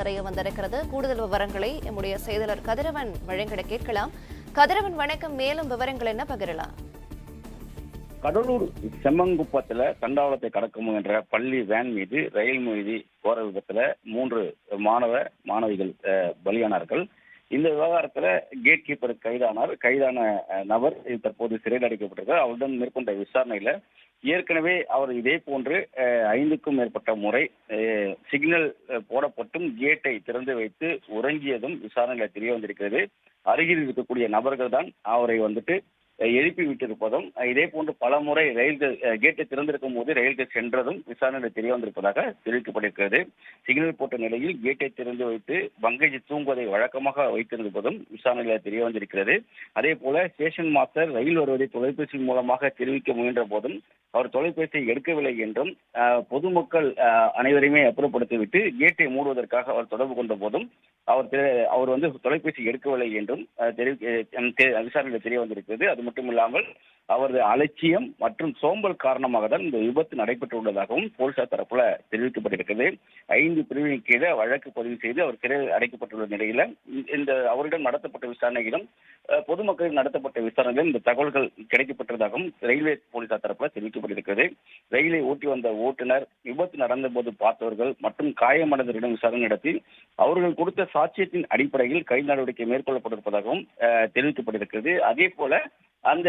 நிறைய வந்திருக்கிறது. கூடுதல் விவரங்களை எம்முடைய செய்தியாளர் கதிரவன் வழங்கிட கேட்கலாம். கதிரவன் வணக்கம். மேலும் விவரங்கள் என்ன பகிரலாம்? கடலூர் செம்மங்குப்பத்தில் தண்டாவளத்தை கடக்க முயன்ற பள்ளி வேன் மீது ரயில் மீது போற விபத்துல மூன்று மாணவ மாணவிகள் பலியானார்கள். இந்த விவகாரத்துல கேட் கீப்பர் கைதானார். கைதான நபர் தற்போது சிறையில் அடைக்கப்பட்டிருக்கார் அவருடன் மேற்கொண்ட விசாரணையில ஏற்கனவே அவர் இதே போன்று ஐந்துக்கும் மேற்பட்ட முறை சிக்னல் போடப்பட்டும் கேட்டை திறந்து வைத்து உறங்கியதும் விசாரணையில தெரிய வந்திருக்கிறது. அருகில் இருக்கக்கூடிய நபர்கள் தான் அவரை வந்துட்டு எழுப்பி விட்டிருப்பதும் இதே போன்று பல முறை ரயில்கள் கேட்டு கேட்டை திறந்திருக்கும் போது ரயில்கள் சென்றதும் விசாரணையில் தெரிய வந்திருப்பதாக தெரிவிக்கப்பட்டிருக்கிறது. சிக்னல் போட்ட நிலையில் கேட்டை திறந்து வைத்து பங்கஜ் தூங்குவதை வழக்கமாக வைத்திருப்பதும் விசாரணையில் தெரிய வந்திருக்கிறது. அதே போல ஸ்டேஷன் மாஸ்டர் ரயில் வருவதை தொலைபேசி மூலமாக தெரிவிக்க முயன்ற போதும் அவர் தொலைபேசியை எடுக்கவில்லை என்றும் பொதுமக்கள் அனைவரையுமே அப்புறப்படுத்திவிட்டு கேட்டை மூடுவதற்காக அவர் தொடர்பு கொண்ட போதும் அவர் அவர் வந்து தொலைபேசி எடுக்கவில்லை என்றும் தெரிவி விசாரணையில் தெரிய வந்திருக்கிறது. அது மட்டும் இல்லாமல் அவரது அலட்சியம் மற்றும் சோம்பல் காரணமாக தான் இந்த விபத்து நடைபெற்றுள்ளதாகவும் போலீசார் தரப்புல தெரிவிக்கப்பட்டிருக்கிறது. ஐந்து பிரிவின் கீழே வழக்கு பதிவு செய்து அவர் சிறையில் அடைக்கப்பட்டுள்ள நிலையில இந்த- இந்த அவரிடம் நடத்தப்பட்ட விசாரணையிலும் அஹ், பொதுமக்களிடம் நடத்தப்பட்ட விசாரணையிலும் இந்த தகவல்கள் கிடைக்கப்பட்டதாகவும் ரயில்வே போலீசார் தரப்புல தெரிவிக்கப்பட்டிருக்கிறது. ரயிலை ஓட்டி வந்த ஓட்டுநர் விபத்து நடந்த போது பார்த்தவர்கள் மற்றும் காயமடைந்தவரிடம் விசாரணை நடத்தி அவர்கள் கொடுத்த சாட்சியத்தின் அடிப்படையில் கைது நடவடிக்கை மேற்கொள்ளப்பட்டிருப்பதாகவும் தெரிவிக்கப்பட்டிருக்கிறது. அதே போல அந்த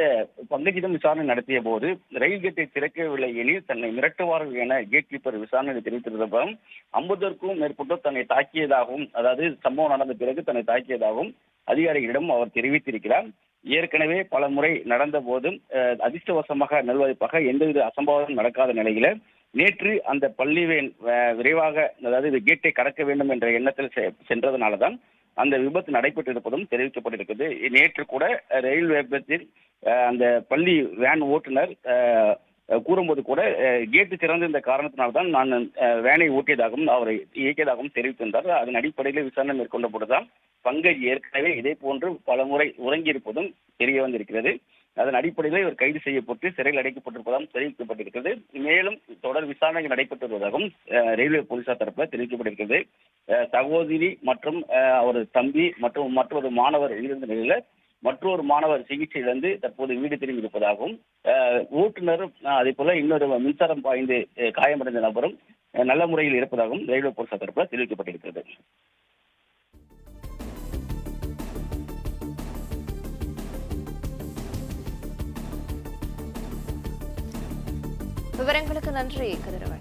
பங்கஜிடம் விசாரணை நடத்திய போது ரயில் கேட்டை திறக்கவில்லை எனில் தன்னை மிரட்டுவார்கள் என கேட் கீப்பர் விசாரணையில் தெரிவித்திருந்தபோதும் ஐம்பதற்கும் மேற்பட்டோர் தன்னை தாக்கியதாகவும் அதாவது சம்பவம் நடந்த பிறகு தன்னை தாக்கியதாகவும் அதிகாரிகளிடம் அவர் தெரிவித்திருக்கிறார். ஏற்கனவே பல முறை நடந்த போதும் அதிர்ஷ்டவசமாக நல்வாய்ப்பாக எந்தவித அசம்பாவிதம் நடக்காத நிலையில நேற்று அந்த பள்ளிவேன் விரைவாக அதாவது கேட்டை கடக்க வேண்டும் என்ற எண்ணத்தில் செ- சென்றதனாலதான் அந்த விபத்து நடைபெற்றிருப்பதும் தெரிவிக்கப்பட்டிருக்கிறது நேற்று கூட ரயில் விபத்தில் அந்த பள்ளி வேன் ஓட்டுநர் அஹ், கூறும்போது கூட கேட்டு திறந்திருந்த காரணத்தினால்தான் நான் வேனை ஓட்டியதாகவும் அவரை இயக்கியதாகவும் தெரிவித்திருந்தார். அதன் அடிப்படையில் விசாரணை மேற்கொண்ட போதுதான் பங்கஜ் ஏற்கனவே இதே போன்று பல முறை உறங்கியிருப்பதும் தெரிய வந்திருக்கிறது. அதன் அடிப்படையில் இவர் கைது செய்யப்பட்டு சிறையில் அடைக்கப்பட்டிருப்பதாகவும் தெரிவிக்கப்பட்டிருக்கிறது. மேலும் தொடர் விசாரணை நடைபெற்று வருவதாகவும் அஹ், ரயில்வே போலீசார் தரப்பில் தெரிவிக்கப்பட்டிருக்கிறது. சகோதரி மற்றும் அவரது தம்பி மற்றும் மற்றொரு மாணவர் உயிரிழந்த நிலையில மற்றொரு மாணவர் சிகிச்சையிலிருந்து தற்போது வீடு திரும்பி இருப்பதாகவும் ஓட்டுநரும் அதே போல இன்னொரு மின்சாரம் பாய்ந்து காயமடைந்த நபரும் நல்ல முறையில் இருப்பதாகவும் ரயில்வே போலீசார் தரப்பில் தெரிவிக்கப்பட்டிருக்கிறது. விவரங்களுக்கு நன்றி கதிரவன்.